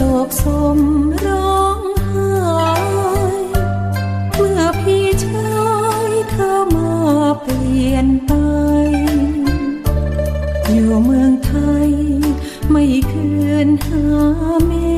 โศกสมร้องไห้เมื่อพี่ชายเธอมาเปลี่ยนไป อยู่เมืองไทยไม่คืนหาแม่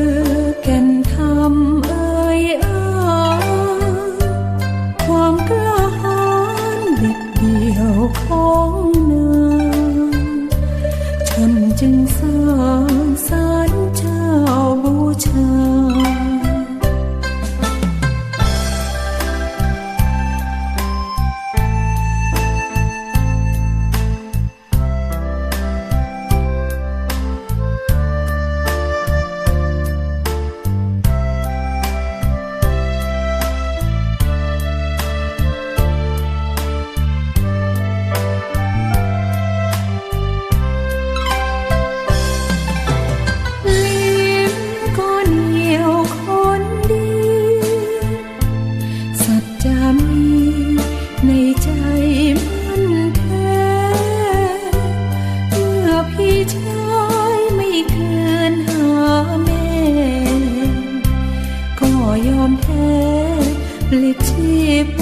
มีในใจมันแท้เมื่อพี่ชายไม่เกินหาแม่ก็ยอมแพ้ปลิดชีพ